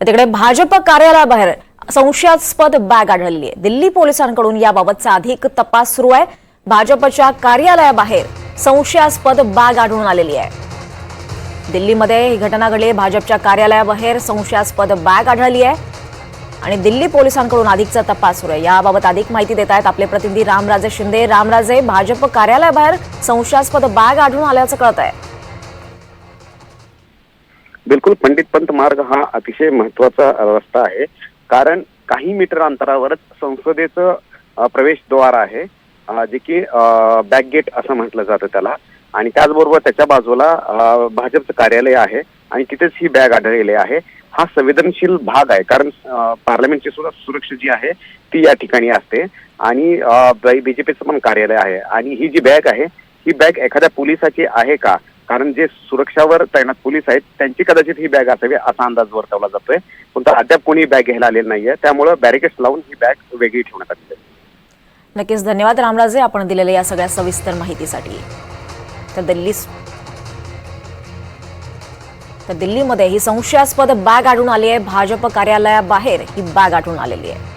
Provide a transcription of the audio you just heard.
तर तिकडे भाजप कार्यालयाबाहेर संशयास्पद बॅग आढळली आहे. दिल्ली पोलिसांकडून याबाबतचा अधिक तपास सुरू आहे. भाजपच्या कार्यालयाबाहेर संशयास्पद बॅग आढळून आलेली आहे. दिल्लीमध्ये ही घटना घडली. भाजपच्या कार्यालयाबाहेर संशयास्पद बॅग आढळली आहे. आणि दिल्ली पोलिसांकडून अधिकचा तपास सुरू आहे. याबाबत अधिक माहिती देत आहेत आपले प्रतिनिधी रामराजे शिंदे. रामराजे भाजप कार्यालयाबाहेर संशयास्पद बॅग आढळून आल्याचं कळत आहे. बिलकुल पंडित पंत मार्ग हा अतिशय महत्त्वाचा रस्ता आहे. कारण काही मीटर अंतरावरच संसदेचं प्रवेशद्वार आहे. जे की बॅक गेट असं म्हटलं जातं त्याला. आणि त्याचबरोबर त्याच्या बाजूला भाजपचं कार्यालय आहे आणि तिथेच ही बॅग आढळलेली आहे. हा संवेदनशील भाग आहे. कारण पार्लमेंटची सुद्धा सुरक्षा जी आहे ती या ठिकाणी असते. आणि बीजेपीचं पण कार्यालय आहे. आणि ही जी बॅग आहे ही बॅग एखाद्या पोलिसाची आहे का? कारण जे सुरक्षावर तैनात पोलीस आहेत त्यांची कदाचित ही बॅग असावी असा अंदाज वर्तवला जातोय. पण तर अद्याप कोणी बॅग घ्यायला आलेली नाहीये. त्यामुळे बॅरिकेड्स लावून ही बॅग वेगळी ठेवण्यात आली आहे. नक्कीच धन्यवाद रामराजे. आपण दिलेल्या या सगळ्या सविस्तर माहितीसाठी. तर दिल्ली तर दिल्लीमध्ये ही संशयास्पद बॅग आढळून आली आहे. भाजप कार्यालयाबाहेर ही बॅग आढळून आलेली आहे.